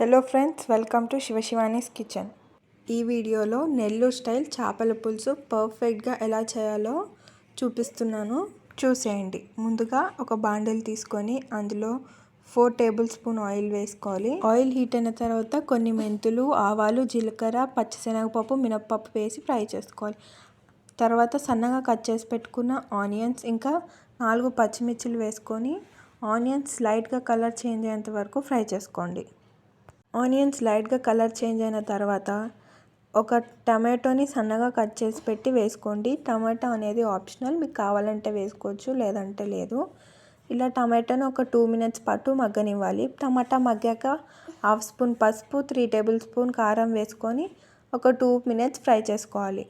Hello friends welcome to Shivashivani's kitchen ఈ వీడియోలో Nellore style చేపల పులుసు పర్ఫెక్ట్గా ఎలా చేయాలో చూపిస్తున్నాను. చూసేయండి. ముందుగా ఒక బాండిల్ తీసుకొని అందులో ఫోర్ టేబుల్ స్పూన్ ఆయిల్ వేసుకోవాలి. ఆయిల్ హీట్ అయిన తర్వాత కొన్ని మెంతులు ఆవాలు జీలకర్ర పచ్చిశనగపప్పు మినప్పప్పు వేసి ఫ్రై చేసుకోవాలి. తర్వాత సన్నగా కట్ చేసి పెట్టుకున్న ఆనియన్స్ ఇంకా నాలుగు పచ్చిమిర్చిలు వేసుకొని ఆనియన్స్ లైట్గా కలర్ చేంజ్ అయ్యేంత వరకు ఫ్రై చేసుకోండి. ఆనియన్స్ లైట్గా కలర్ చేంజ్ అయిన తర్వాత ఒక టమాటోని సన్నగా కట్ చేసి పెట్టి వేసుకోండి. టమాటో అనేది ఆప్షనల్. మీకు కావాలంటే వేసుకోవచ్చు లేదంటే లేదు. ఇలా టమాటాను ఒక టూ మినిట్స్ పాటు మగ్గనివ్వాలి. టమాటా మగ్గాక హాఫ్ స్పూన్ పసుపు త్రీ టేబుల్ స్పూన్ కారం వేసుకొని ఒక టూ మినిట్స్ ఫ్రై చేసుకోవాలి.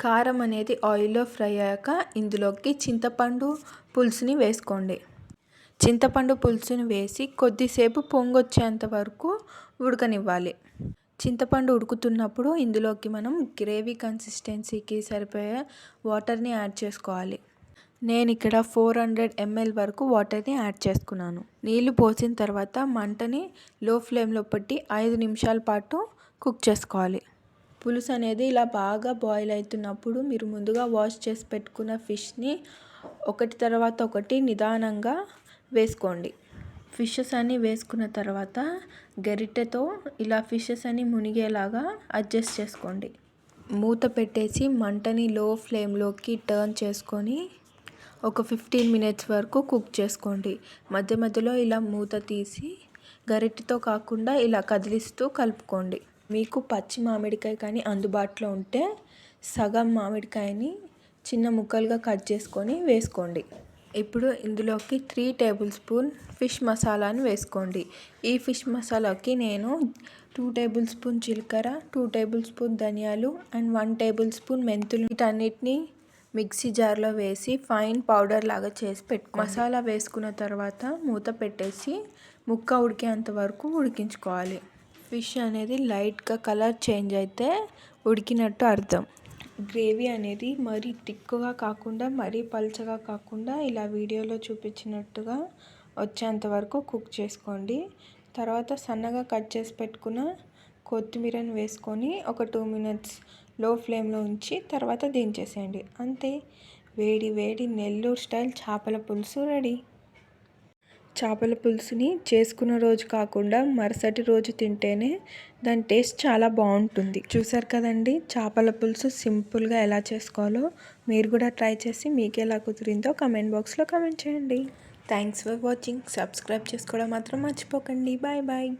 కారం అనేది ఆయిల్లో ఫ్రై అయ్యాక ఇందులోకి చింతపండు పులుసుని వేసుకోండి. చింతపండు పులుసుని వేసి కొద్దిసేపు పొంగొచ్చేంత వరకు ఉడకనివ్వాలి. చింతపండు ఉడుకుతున్నప్పుడు ఇందులోకి మనం గ్రేవీ కన్సిస్టెన్సీకి సరిపోయే వాటర్ని యాడ్ చేసుకోవాలి. నేను ఇక్కడ ఫోర్ హండ్రెడ్ ఎంఎల్ వరకు వాటర్ని యాడ్ చేసుకున్నాను. నీళ్ళు పోసిన తర్వాత మంటని లో ఫ్లేమ్లో పెట్టి ఐదు నిమిషాల పాటు కుక్ చేసుకోవాలి. పులుసు అనేది ఇలా బాగా బాయిల్ అవుతున్నప్పుడు మీరు ముందుగా వాష్ చేసి పెట్టుకున్న ఫిష్ని ఒకటి తర్వాత ఒకటి నిదానంగా వేసుకోండి. ఫిషెస్ అన్నీ వేసుకున్న తర్వాత గరిటెతో ఇలా ఫిషెస్ అన్నీ మునిగేలాగా అడ్జస్ట్ చేసుకోండి. మూత పెట్టేసి మంటని లో ఫ్లేమ్లోకి టర్న్ చేసుకొని ఒక ఫిఫ్టీన్ మినిట్స్ వరకు కుక్ చేసుకోండి. మధ్య మధ్యలో ఇలా మూత తీసి గరిటెతో కాకుండా ఇలా కదిలిస్తూ కలుపుకోండి. మీకు పచ్చి మామిడికాయ కానీ అందుబాటులో ఉంటే సగం మామిడికాయని చిన్న ముక్కలుగా కట్ చేసుకొని వేసుకోండి. ఇప్పుడు ఇందులోకి త్రీ టేబుల్ స్పూన్ ఫిష్ మసాలాను వేసుకోండి. ఈ ఫిష్ మసాలాకి నేను టూ టేబుల్ స్పూన్ జీలకర్ర టూ టేబుల్ స్పూన్ ధనియాలు అండ్ వన్ టేబుల్ స్పూన్ మెంతులు. వీటన్నిటిని మిక్సీ జార్లో వేసి ఫైన్ పౌడర్ లాగా చేసి పెట్టు మసాలా వేసుకున్న తర్వాత మూత పెట్టేసి ముక్క ఉడికేంత వరకు ఉడికించుకోవాలి. ఫిష్ అనేది లైట్గా కలర్ చేంజ్ అయితే ఉడికినట్టు అర్థం. గ్రేవీ అనేది మరీ తిక్కుగా కాకుండా మరీ పల్చగా కాకుండా ఇలా వీడియోలో చూపించినట్టుగా వచ్చేంత వరకు కుక్ చేసుకోండి. తర్వాత సన్నగా కట్ చేసి పెట్టుకున్న కొత్తిమీరను వేసుకొని ఒక టూ మినిట్స్లో ఫ్లేమ్లో ఉంచి తర్వాత దించేసేయండి. అంతే. వేడి వేడి నెల్లూరు స్టైల్ చేపల పులుసు రెడీ. చేపల పులుసుని చేసుకున్న రోజు కాకుండా మరుసటి రోజు తింటేనే దాని టేస్ట్ చాలా బాగుంటుంది. చూసారు కదండి? చేపల పులుసు సింపుల్గా ఎలా చేసుకోవాలో మీరు కూడా ట్రై చేసి మీకు ఎలా కుదిరిందో కమెంట్ బాక్స్లో కమెంట్ చేయండి. Thanks for watching. సబ్స్క్రైబ్ చేసుకోవడం మాత్రం మర్చిపోకండి. Bye bye.